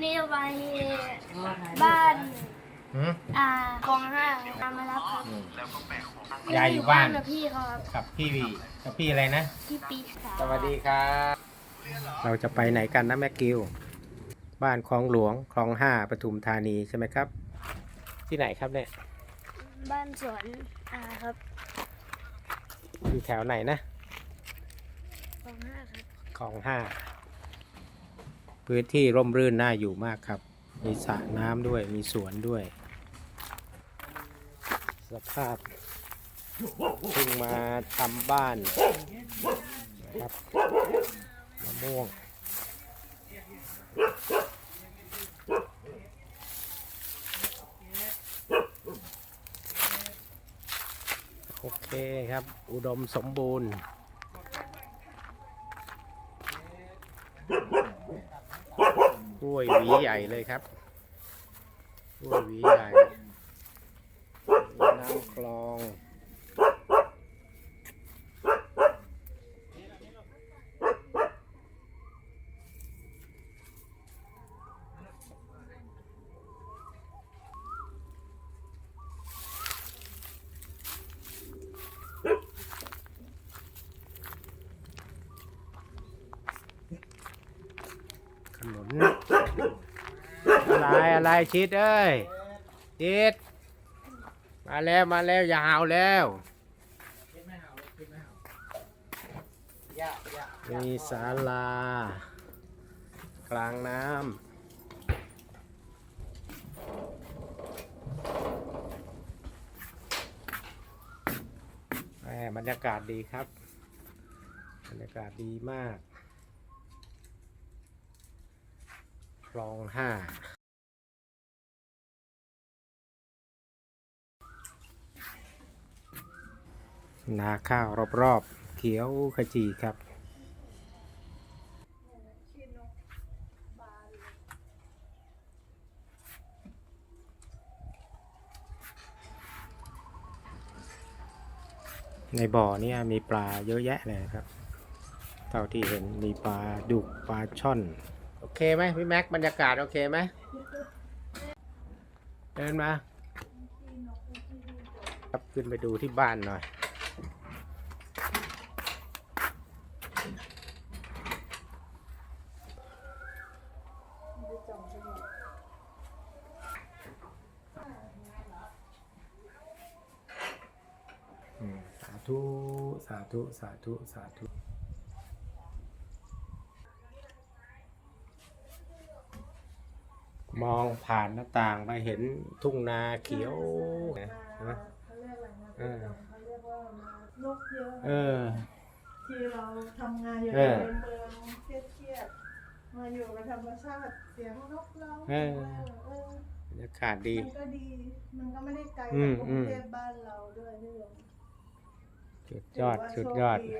วันนี้จะไปบ้านหืมอ่าคลองห้าตามมารับครับยายอยู่บ้านกับพี่เขาครับกับพี่วีกับพี่อะไรนะพี่ปีสาสวัสดีครับ เราจะไปไหนกันนะแม่กิว บ้านคลองหลวงคลองห้าปทุมธานีใช่ไหมครับ ที่ไหนครับเนี่ย บ้านสวนอาครับ อยู่แถวไหนนะคลองห้าครับคลองห้า พื้นที่ร่มรื่นน่าอยู่มากครับ มีสระน้ำด้วยมีสวนด้วย สภาพเพิ่งมาทำบ้านนะครับมะม่วงโอเคครับ อุดมสมบูรณ์ กล้วยหวีใหญ่เลยครับ กล้วยหวีใหญ่น้ำคลอง ขนุน อะไรอะไรชิดเอ้ยชิดมาแล้วมาแล้วอย่าหาวแล้วมีศาลากลางน้ำบรรยากาศดีครับ บรรยากาศดีมาก คลองห้านาข้าวรอบๆ เขียวขจีครับ ในบ่อเนี่ยมีปลาเยอะแยะเลยครับ เท่าที่เห็นมีปลาดุกปลาช่อน เคไหมพี่แม็กบรรยากาศโอเคไหมเดินมา ครับขึ้นไปดูที่บ้านหน่อย สาธุ สาธุ สาธุ สาธุ มองผ่านหน้าต่างไปเห็นทุ่งนาเขียวนะเขาเรียกอะไรนะเออเขาเรียกว่านกเยอะเออ ที่เราทำงานอยู่เอในอเมืองเครียดๆมาอยู่กับธรรมชาติเสียงนกเราเออเออบรรยากาศดี มันก็ดี มันก็ไม่ได้ไกลอืจากมกรุงเทอืพมบ้านเราด้วยนี่หรอกสุดยอด สุดยอดถืว่าโชค